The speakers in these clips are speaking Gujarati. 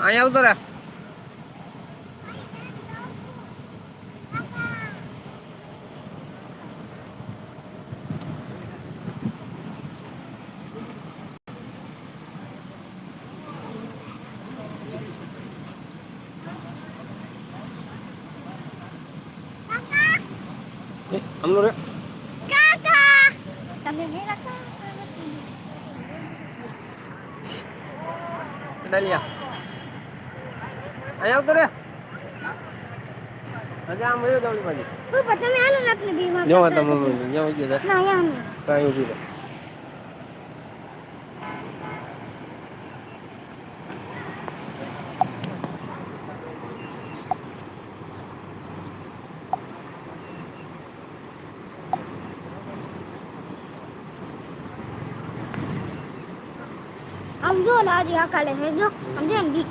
અહીંયા આવતો રે આમનો રે કાકા તમે મેરા કાકા ડાલિયા અહીંયા આવતો રે હજી આમ વયો જાવડી બાજુ પપ્પા તમે આલો ને આપણે બીમાં જો તમે અહીંયા વહી ગયા ના યાર કાંઈ ઊભી રહે આમ જો ને આજે આકાલે હે જો આમ જો ને બીક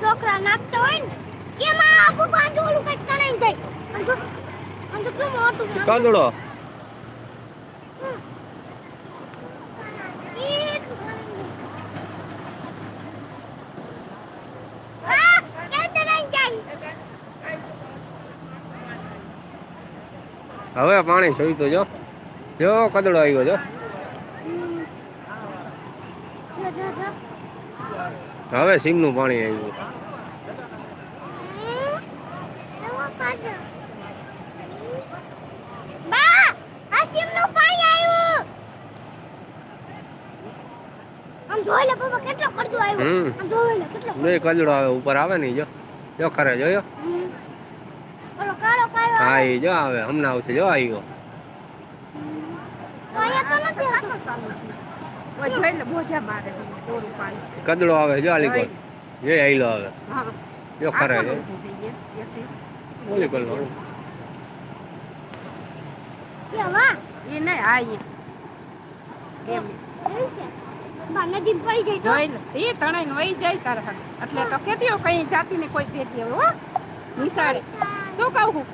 છોકરા નાખતા હોય ને એમાં આખું પાંચ ઓલું કઈ તણાઈ જાય અને જો અને તો કેમ મોટું છે. કાંદડો હા, ક્યાં તણાઈ જાય? હવે પાણી સોઈ તો જો જો કદડો આવ્યો જો લે કેટલો જો એ કદડો આવે ઉપર આવે ને જો. જો ખરે જોયો. હા એ જો આવે હમણાં આવશે જો આવ્યો. કદડો આવે જો આલી કોલ જે આઈલો આવે. જો ખરે. એથી. ઓલી કોલ વાળું. કે નહીં છે. જોઈ એ વહી જાય તારે એટલે તો કેતીઓ કઈ જાતી ને કોઈ ભેટી હોય નિશાળે. શું કહું હું?